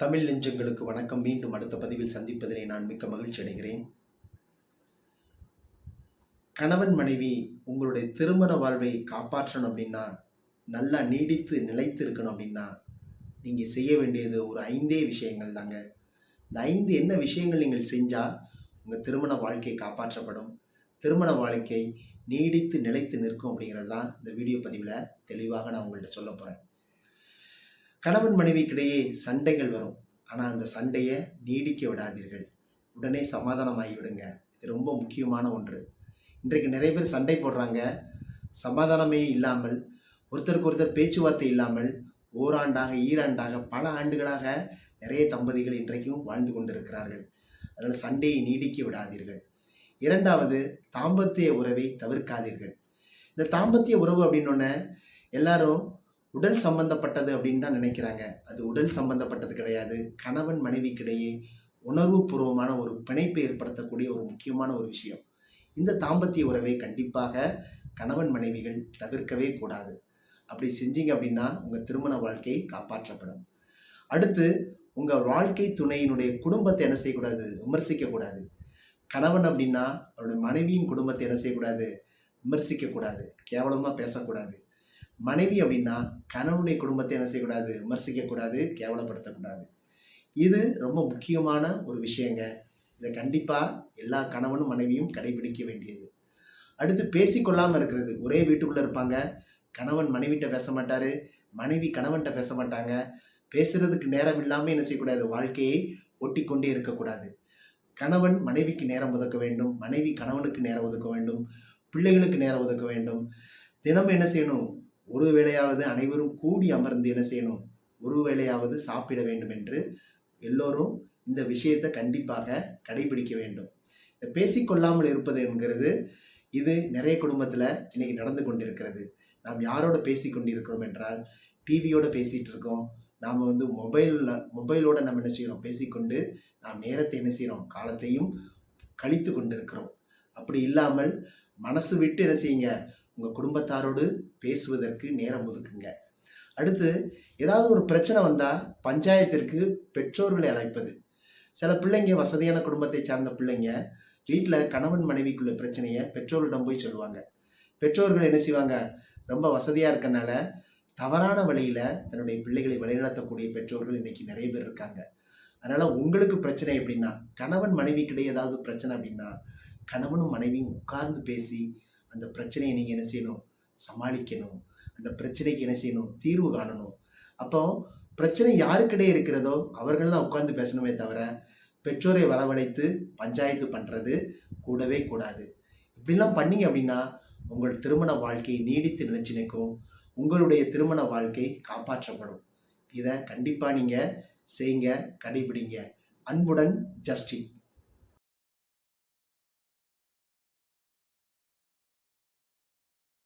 தமிழ் நெஞ்சங்களுக்கு வணக்கம். மீண்டும் அடுத்த பதிவில் சந்திப்பதிலே நான் மிக்க மகிழ்ச்சி அடைகிறேன். கணவன் மனைவி உங்களுடைய திருமண வாழ்வை காப்பாற்றணும் அப்படின்னா நல்லா நீடித்து நிலைத்து இருக்கணும் அப்படின்னா நீங்கள் செய்ய வேண்டியது ஒரு ஐந்தே விஷயங்கள் தாங்க. இந்த ஐந்து என்ன விஷயங்கள் நீங்கள் செஞ்சால் உங்கள் திருமண வாழ்க்கை காப்பாற்றப்படும். திருமண வாழ்க்கை நீடித்து நிலைத்து நிற்கும் அப்படிங்கிறது தான் இந்த வீடியோ பதிவில் தெளிவாக நான் உங்கள்கிட்ட சொல்ல போகிறேன் கணவன் மனைவிக்கிடையே சண்டைகள் வரும். ஆனால் அந்த சண்டையை நீடிக்க விடாதீர்கள். உடனே சமாதானமாகி விடுங்க. இது ரொம்ப முக்கியமான ஒன்று. இன்றைக்கு நிறைய பேர் சண்டை போடுறாங்க. சமாதானமே இல்லாமல் ஒருத்தருக்கு ஒருத்தர் பேச்சுவார்த்தை இல்லாமல் ஓராண்டாக ஈராண்டாக பல ஆண்டுகளாக நிறைய தம்பதிகள் இன்றைக்கும் வாழ்ந்து கொண்டிருக்கிறார்கள். அதனால் சண்டையை நீடிக்க விடாதீர்கள். இரண்டாவது தாம்பத்திய உறவை தவிர்க்காதீர்கள். இந்த தாம்பத்திய உறவு அப்படின்னொன்னே எல்லாரும் உடல் சம்பந்தப்பட்டது அப்படின்னு தான் நினைக்கிறாங்க. அது உடல் சம்பந்தப்பட்டது கிடையாது. கணவன் மனைவிக்கிடையே உணர்வுபூர்வமான ஒரு பிணைப்பை ஏற்படுத்தக்கூடிய ஒரு முக்கியமான ஒரு விஷயம். இந்த தாம்பத்திய உறவை கண்டிப்பாக கணவன் மனைவிகள் தவிர்க்கவே கூடாது. அப்படி செஞ்சீங்க அப்படின்னா உங்கள் திருமண வாழ்க்கை காப்பாற்றப்படும். அடுத்து உங்கள் வாழ்க்கை துணையினுடைய குடும்பத்தை என்ன செய்யக்கூடாது? விமர்சிக்கக்கூடாது. கணவன் அப்படின்னா அவருடைய மனைவியின் குடும்பத்தை என்ன செய்யக்கூடாது? விமர்சிக்கக்கூடாது. கேவலமாக பேசக்கூடாது. மனைவி அப்படின்னா கணவனுடைய குடும்பத்தை என்ன செய்யக்கூடாது? விமர்சிக்கக்கூடாது கேவலப்படுத்தக்கூடாது. இது ரொம்ப முக்கியமான ஒரு விஷயங்க. இதை கண்டிப்பாக எல்லா கணவனும் மனைவியும் கடைபிடிக்க வேண்டியது. அடுத்து பேசிக்கொள்ளாமல் இருக்கிறது. ஒரே வீட்டுக்குள்ளே இருப்பாங்க. கணவன் மனைவிட்ட பேச மாட்டார். மனைவி கணவன்கிட்ட பேச மாட்டாங்க. பேசுறதுக்கு நேரம் இல்லாமல் என்ன செய்யக்கூடாது? வாழ்க்கையை ஒட்டி கொண்டே இருக்கக்கூடாது. கணவன் மனைவிக்கு நேரம் ஒதுக்க வேண்டும். மனைவி கணவனுக்கு நேரம் ஒதுக்க வேண்டும். பிள்ளைகளுக்கு நேரம் ஒதுக்க வேண்டும். தினம் என்ன செய்யணும்? ஒரு வேளையாவது அனைவரும் கூடி அமர்ந்து என்ன செய்யணும்? ஒரு வேளையாவது சாப்பிட வேண்டும் என்று எல்லோரும் இந்த விஷயத்தை கண்டிப்பாக கடைபிடிக்க வேண்டும். இந்த பேசிக்கொள்ளாமல் இருப்பது என்கிறது இது நிறைய குடும்பத்தில் இன்னைக்கு நடந்து கொண்டிருக்கிறது. நாம் யாரோட பேசி கொண்டிருக்கிறோம் என்றால் டிவியோட பேசிகிட்டு இருக்கோம். நாம் வந்து மொபைலில் மொபைலோட நம்ம என்ன செய்கிறோம் பேசிக்கொண்டு நாம் நேரத்தை என்ன செய்கிறோம் காலத்தையும் கழித்து கொண்டிருக்கிறோம். அப்படி இல்லாமல் மனசு விட்டு என்ன செய்யுங்க? உங்கள் குடும்பத்தாரோடு பேசுவதற்கு நேரம் ஒதுக்குங்க. அடுத்து ஏதாவது ஒரு பிரச்சனை வந்தால் பஞ்சாயத்திற்கு பெற்றோர்களை அழைப்பது. சில பிள்ளைங்க வசதியான குடும்பத்தை சார்ந்த பிள்ளைங்க வீட்டில் கணவன் மனைவிக்குள்ள பிரச்சனையை பெற்றோர்களிடம் போய் சொல்லுவாங்க. பெற்றோர்கள் என்ன செய்வாங்க? ரொம்ப வசதியாக இருக்கனால தவறான வழியில் தன்னுடைய பிள்ளைகளை வழிநடத்தக்கூடிய பெற்றோர்கள் இன்னைக்கு நிறைய பேர் இருக்காங்க. அதனால் உங்களுக்கு பிரச்சனை எப்படின்னா கணவன் மனைவிக்கிடையே ஏதாவது பிரச்சனை அப்படின்னா கணவனும் மனைவியும் உட்கார்ந்து பேசி அந்த பிரச்சனையை நீங்கள் என்ன செய்யணும்? சமாளிக்கணும். அந்த பிரச்சனைக்கு என்ன செய்யணும்? தீர்வு காணணும். அப்போ பிரச்சனை யாருக்கிடையே இருக்கிறதோ அவர்கள் தான் உட்காந்து பேசணுமே தவிர பெற்றோரை வரவழைத்து பஞ்சாயத்து பண்ணுறது கூடவே கூடாது. இப்படிலாம் பண்ணீங்க அப்படின்னா உங்கள் திருமண வாழ்க்கை நீடித்து நினைச்சு நிற்கும். உங்களுடைய திருமண வாழ்க்கை காப்பாற்றப்படும். இதை கண்டிப்பாக நீங்கள் செய்யுங்க கடைபிடிங்க. அன்புடன் ஜஸ்டின்.